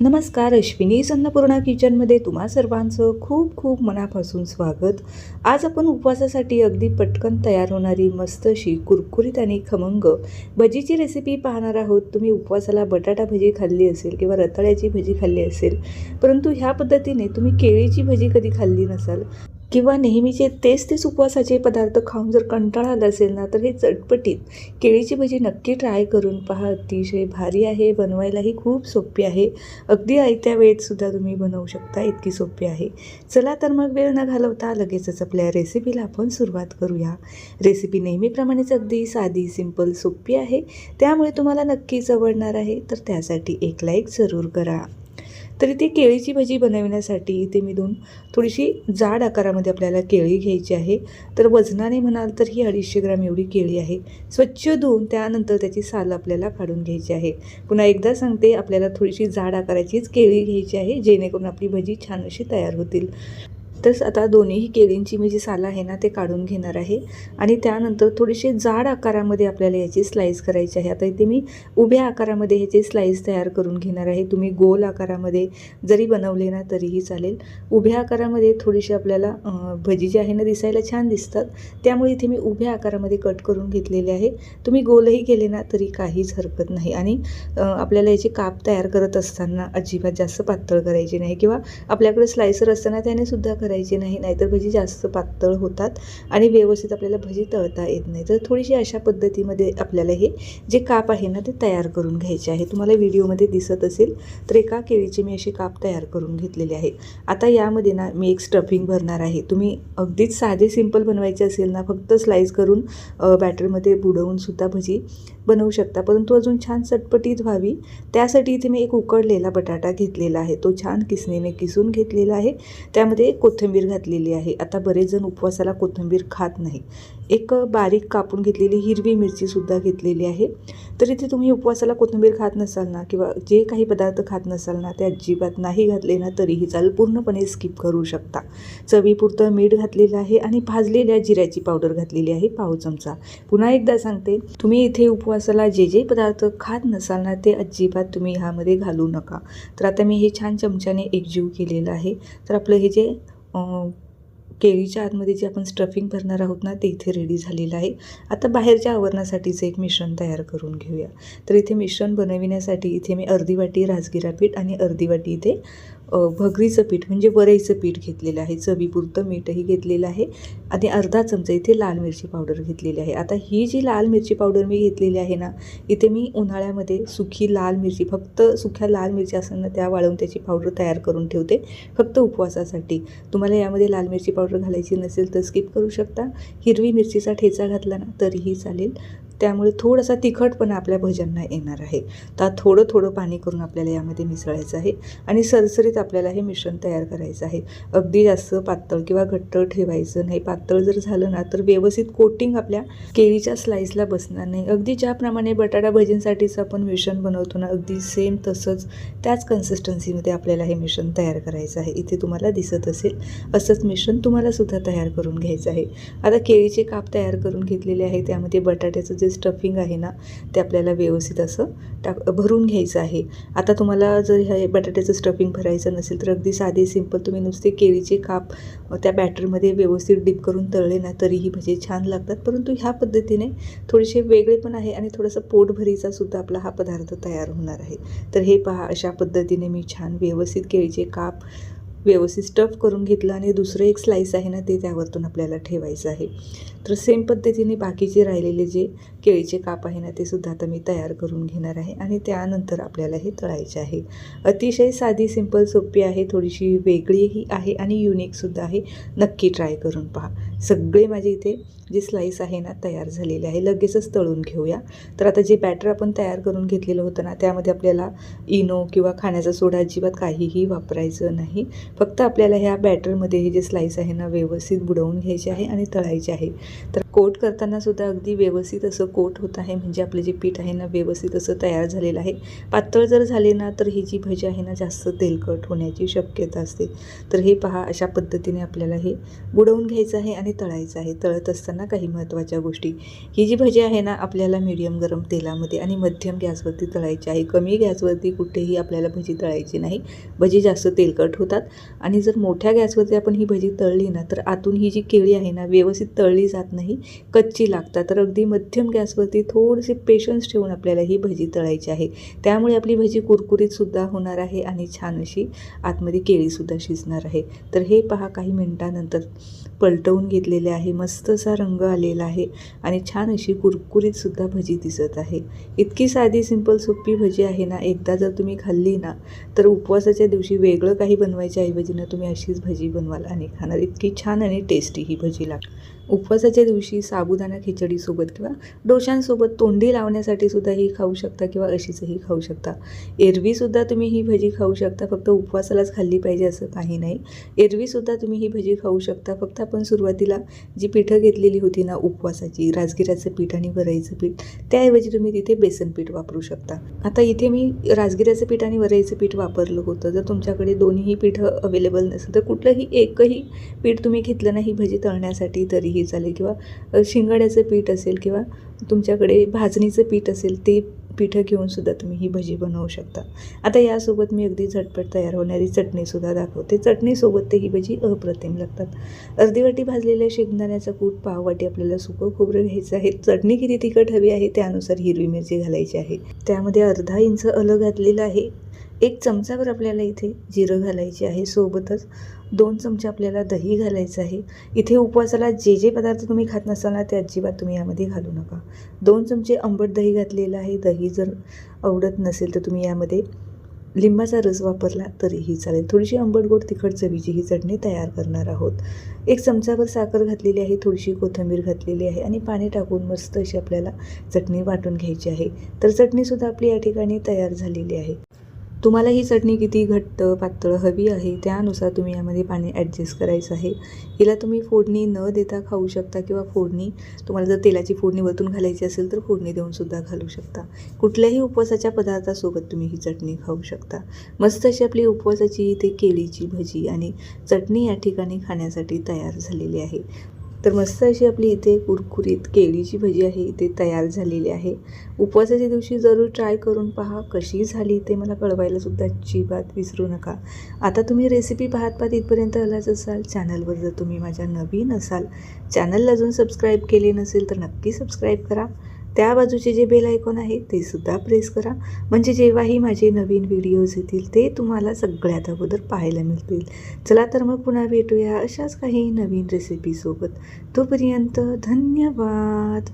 नमस्कार अश्विनी अन्नपूर्णा किचनमध्ये तुम्हा सर्वांचं खूप खूप मनापासून स्वागत. आज आपण उपवासासाठी अगदी पटकन तयार होणारी मस्त अशी कुरकुरीत आणि खमंग भजीची रेसिपी पाहणार आहोत. तुम्ही उपवासाला बटाटा भजी खाल्ली असेल किंवा रताळ्याची भजी खाल्ली असेल परंतु ह्या पद्धतीने तुम्ही केळीची भजी कधी खाल्ली नसाल? किंवा नेहमीचे तेच तेच उपवासाचे पदार्थ खाऊन जर कंटाळा आला असेल ना तर हे चटपटीत केळीची भजी नक्की ट्राय करून पहा. अतिशय भारी आहे. बनवायलाही खूप सोपी आहे. अगदी आयत्या वेळेतसुद्धा तुम्ही बनवू शकता. इतकी सोपी आहे. चला तर मग वेळ न घालवता लगेचच आपल्या रेसिपीला आपण सुरुवात करूया. रेसिपी नेहमीप्रमाणेच अगदी साधी सिंपल सोपी आहे. त्यामुळे तुम्हाला नक्कीच आवडणार आहे. तर त्यासाठी एक लाईक जरूर करा. तर इथे केळीची भजी बनवण्यासाठी इथे मी दोन थोडीशी जाड आकारामध्ये आपल्याला केळी घ्यायची आहे. तर वजनाने म्हणाल तर ही अडीचशे ग्राम एवढी केळी आहे. स्वच्छ धुवून त्यानंतर त्याची साल आपल्याला काढून घ्यायची आहे. पुन्हा एकदा सांगते आपल्याला थोडीशी जाड आकाराचीच केळी घ्यायची आहे जेणेकरून आपली भजी छान अशी तयार होतील. तर आता दोन्हीही केळींची मी जी साल आहे ना ते काढून घेणार आहे. आणि त्यानंतर थोडीशी जाड आकारामध्ये आपल्याला याची स्लाईस करायची आहे. आता इथे मी उभ्या आकारामध्ये ह्याचे स्लाईस तयार करून घेणार आहे. तुम्ही गोल आकारामध्ये जरी बनवले ना तरीही चालेल. उभ्या आकारामध्ये थोडीशी आपल्याला भजी जी आहे ना दिसायला छान दिसतात. त्यामुळे इथे मी उभ्या आकारामध्ये कट करून घेतलेले आहे. तुम्ही गोलही केले ना तरी काहीच हरकत नाही. आणि आपल्याला याचे काप तयार करत असताना अजिबात जास्त पातळ करायचे नाही. किंवा आपल्याकडे स्लायसर असताना त्याने सुद्धा करायचं नाही नाहीतर भजी जास्त पातळ होतात आणि व्यवस्थित आपल्याला भजी तळता येत नाही. तर थोडीशी अशा पद्धतीमध्ये आपल्याला हे जे काप आहे ना ते तयार करून घ्यायचे आहे. तुम्हाला व्हिडिओमध्ये दिसत असेल तर एका केळीचे मी असे काप तयार करून घेतलेले आहे. आता यामध्ये ना मी एक स्टफिंग भरणार आहे. तुम्ही अगदीच साधे सिंपल बनवायचे असेल ना फक्त स्लाईस करून बॅटरमध्ये बुडवून सुद्धा भजी बनवू शकता. परंतु अजून छान चटपटीत व्हावी. त्यासाठी इथे मी एक उकडलेला बटाटा घेतलेला आहे. तो छान किसणीने किसून घेतलेला आहे. त्यामध्ये कोथिंबीर कोथिंबीर घातलेली आहे. आता बरेच जण उपवासाला कोथिंबीर खात नाही. एक बारीक कापून घेतलेली हिरवी मिरचीसुद्धा घेतलेली आहे. तर इथे तुम्ही उपवासाला कोथिंबीर खात नसाल ना किंवा जे काही पदार्थ खात नसाल ना ते अजिबात नाही घातले ना तरीही चाल पूर्णपणे स्किप करू शकता. चवीपुरतं मीठ घातलेलं आहे आणि भाजलेल्या जिऱ्याची पावडर घातलेली आहे पाव चमचा. पुन्हा एकदा सांगते तुम्ही इथे उपवासाला जे जे पदार्थ खात नसाल ना ते अजिबात तुम्ही ह्यामध्ये घालू नका. तर आता मी हे छान चमच्याने एकजीव केलेलं आहे. तर आपलं हे जे केळीच्या आतमध्ये जे आपण स्टफिंग भरणार आहोत ना ते इथे रेडी झालेलं आहे. आता बाहेरच्या आवरणासाठीचं एक मिश्रण तयार करून घेऊया. तर इथे मिश्रण बनविण्यासाठी इथे मी अर्धी वाटी राजगिरा पीठ आणि अर्धी वाटी इथे भगरीचं पीठ म्हणजे वरईचं पीठ घेतलेलं आहे चवीपुरतं मीठही घेतलेलं आहे आणि अर्धा चमचा इथे लाल मिरची पावडर घेतलेली आहे. आता ही जी लाल मिरची पावडर मी घेतलेली आहे ना इथे मी उन्हाळ्यामध्ये सुखी लाल मिरची फक्त सुक्या लाल मिरची असताना त्या वाळवून त्याची पावडर तयार करून ठेवते फक्त उपवासासाठी. तुम्हाला यामध्ये लाल मिरची पावडर घालायची नसेल तर स्किप करू शकता. हिरवी मिरचीचा ठेचा घातला ना तरीही चालेल. त्यामुळे थोडासा तिखटपणा आपल्या भज्यांना येणार आहे. तर थोडं थोडं पाणी करून आपल्याला यामध्ये मिसळायचं आहे आणि सरसरीत आपल्याला हे मिश्रण तयार करायचं आहे. अगदी जास्त पातळ किंवा घट्ट ठेवायचं नाही. पातळ जर झालं ना तर व्यवस्थित कोटिंग आपल्या केळीच्या स्लाईसला बसणार नाही. अगदी ज्याप्रमाणे बटाटा भजींसाठीचं आपण मिश्रण बनवतो ना अगदी सेम तसंच त्याच कन्सिस्टन्सीमध्ये आपल्याला हे मिश्रण तयार करायचं आहे. इथे तुम्हाला दिसत असेल असंच मिश्रण तुम्हाला सुद्धा तयार करून घ्यायचं आहे. आता केळीचे काप तयार करून घेतलेले आहे त्यामध्ये बटाट्याचं जे स्टफिंग आहे ना ते आपल्याला व्यवस्थित असं टाक भरून घ्यायचं आहे. आता तुम्हाला जर हे बटाट्याचं स्टफिंग भरायचं नसेल तर अगदी साधे सिंपल तुम्ही नुसते केळीचे काप त्या बॅटरमध्ये व्यवस्थित डिप करून तळले ना तरीही भजे छान लागतात. परंतु ह्या पद्धतीने थोडेसे वेगळे पण आहे आणि थोडंसं पोटभरीचा सुद्धा आपला हा पदार्थ तयार होणार आहे. तर हे पहा अशा पद्धतीने मी छान व्यवस्थित केळीचे काप व्यवस्थित स्टफ करून घेतलं आणि दुसरं एक स्लाईस आहे ना ते त्यावरतून आपल्याला ठेवायचं आहे. तर सेम पद्धतीने बाकीचे राहिलेले जे केळीचे काप आहे ना ते सुद्धा आता मी तयार करून घेणार आहे आणि त्यानंतर आपल्याला हे तळायचे आहे. अतिशय साधी सिंपल सोपी आहे थोडीशी वेगळीही आहे आणि युनिकसुद्धा आहे. नक्की ट्राय करून पहा. सगळे माझे इथे जे स्लाईस आहे ना तयार झालेले आहे. लगेचच तळून घेऊया. तर आता जे बॅटर आपण तयार करून घेतलेलं होतं ना त्यामध्ये आपल्याला इनो किंवा खाण्याचा सोडा अजिबात काहीही वापरायचं नाही. फक्त आपल्याला ह्या बॅटरमध्ये हे जे स्लाईस आहे ना व्यवस्थित बुडवून घ्यायचे आहे आणि तळायचे आहे. तर कोट करताना सुद्धा अगदी व्यवस्थित असं कोट होत आहे. म्हणजे आपलं जे पीठ आहे ना व्यवस्थित असं तयार झालेलं आहे. पातळ जर झाले ना तर ही जी भजी आहे ना जास्त तेलकट होण्याची शक्यता असते. तर हे पहा अशा पद्धतीने आपल्याला हे बुडवून घ्यायचं आहे आणि तळायचं आहे. तळत असताना काही महत्त्वाच्या गोष्टी. ही जी भजी आहे ना आपल्याला मीडियम गरम तेलामध्ये आणि मध्यम गॅसवरती तळायची आहे. कमी गॅसवरती कुठेही आपल्याला भजी तळायची नाही. भजी जास्त तेलकट होतात. आणि जर मोठ्या गॅसवरती आपण ही भजी तळली ना तर आतून ही जी केळी आहे ना व्यवस्थित तळली जात नाही. कच्ची लागतात. तर अगदी मध्यम गॅसवरती थोडेसे पेशन्स ठेवून आपल्याला ही भजी तळायची आहे. त्यामुळे आपली भजी कुरकुरीतसुद्धा होणार आहे आणि छान अशी आतमध्ये केळीसुद्धा शिजणार आहे. तर हे पहा काही मिनटानंतर पलटवून घेतलेले आहे. मस्त असा रंग आलेला आहे आणि छान अशी कुरकुरीतसुद्धा भजी दिसत आहे. इतकी साधी सिंपल सोपी भजी आहे ना? एकदा जर तुम्ही खाल्ली ना तर उपवासाच्या दिवशी वेगळं काही बनवायच्या ऐवजी ना तुम्ही अशीच भजी बनवाल आणि खाणार. इतकी छान आणि टेस्टी ही भजी लागते उपवासाच्या दिवशी साबुदाणा खिचडीसोबत किंवा डोशांसोबत तोंडी लावण्यासाठी सुद्धा ही खाऊ शकता किंवा अशीचही खाऊ शकता. एरवीसुद्धा तुम्ही ही भजी खाऊ शकता फक्त उपवासालाच खाल्ली पाहिजे असं काही नाही. एरवीसुद्धा तुम्ही ही भजी खाऊ शकता. फक्त आपण सुरुवातीला जी पिठं घेतलेली होती ना उपवासाची राजगिऱ्याचं पीठ आणि वरईचं पीठ त्याऐवजी तुम्ही तिथे बेसन पीठ वापरू शकता. आता इथे मी राजगिऱ्याचं पीठ आणि वरईचं पीठ वापरलं होतं. जर तुमच्याकडे दोन्हीही पीठं अवेलेबल नसेल तर कुठलंही एकही पीठ तुम्ही घेतलं नाही भजी तळण्यासाठी तरी ही चालेल किंवा शिंगाड्याचं पीठ असेल किंवा तुमच्याकडे भाजणीचं पीठ असेल ते पिठं घेऊन सुद्धा तुम्ही ही भजी बनवू शकता. आता यासोबत मी अगदी झटपट तयार होणारी चटणीसुद्धा दाखवते. चटणीसोबत ते ही भजी अप्रतिम लागतात. अर्धी वाटी भाजलेल्या शेंगदाण्याचा कूट पाव वाटी आपल्याला सुकं खोबरं घ्यायचं आहे. चटणी किती तिखट हवी आहे त्यानुसार हिरवी मिरची घालायची आहे. त्यामध्ये अर्धा इंच अलग घातलेलं आहे. एक चमचाभर आपल्याला इथे जिरं घालायचे आहे. सोबतच दोन चमचे आपल्याला दही घालायचं आहे. इथे उपवासाला जे जे पदार्थ तुम्ही खात नसाल ना ते अजिबात तुम्ही यामध्ये घालू नका. दोन चमचे आंबट दही घातलेलं आहे. दही जर आवडत नसेल तर तुम्ही यामध्ये लिंबाचा रस वापरला तरीही चालेल. थोडीशी आंबट गोड तिखट चवीची ही चटणी तयार करणार आहोत. एक चमचाभर साखर घातलेली आहे. थोडीशी कोथिंबीर घातलेली आहे आणि पाणी टाकून मस्त अशी आपल्याला चटणी वाटून घ्यायची आहे. तर चटणीसुद्धा आपली या ठिकाणी तयार झालेली आहे. तुम्हाला ही चटणी किती घट्ट पातळ हवी आहे त्यानुसार तुम्ही यामध्ये पाणी ॲडजस्ट करायचं आहे. हिला तुम्ही फोडणी न देता खाऊ शकता किंवा फोडणी तुम्हाला जर तेलाची फोडणी वरतून घालायची असेल तर फोडणी देऊन सुद्धा घालू शकता. कुठल्याही उपवासाच्या पदार्थासोबत तुम्ही ही चटणी खाऊ शकता. मस्त अशी आपली उपवासाची इथे केळीची भजी आणि चटणी या ठिकाणी खाण्यासाठी तयार झालेली आहे. तर मस्त अशी आपली इथे कुरकुरीत केळीची भजी आहे इथे तयार झालेली आहे. उपवासाच्या दिवशी जरूर ट्राय करून पहा कशी झाली ते मला कळवायलासुद्धा अजिबात विसरू नका. आता तुम्ही रेसिपी पाहत पाहत इथपर्यंत आलाच असाल चॅनलवर जर तुम्ही माझ्या नवीन असाल चॅनलला अजून सबस्क्राईब केले नसेल तर नक्की सबस्क्राईब करा. त्या बाजूचे जे बेल आयकॉन आहे ते सुद्धा प्रेस करा. म्हणजे जेव्हाही माझे नवीन व्हिडिओज येतील ते तुम्हाला सगळ्यात अगोदर पाहायला मिळतील. चला तर मग पुन्हा भेटूया अशाच काही नवीन रेसिपीसोबत तोपर्यंत धन्यवाद!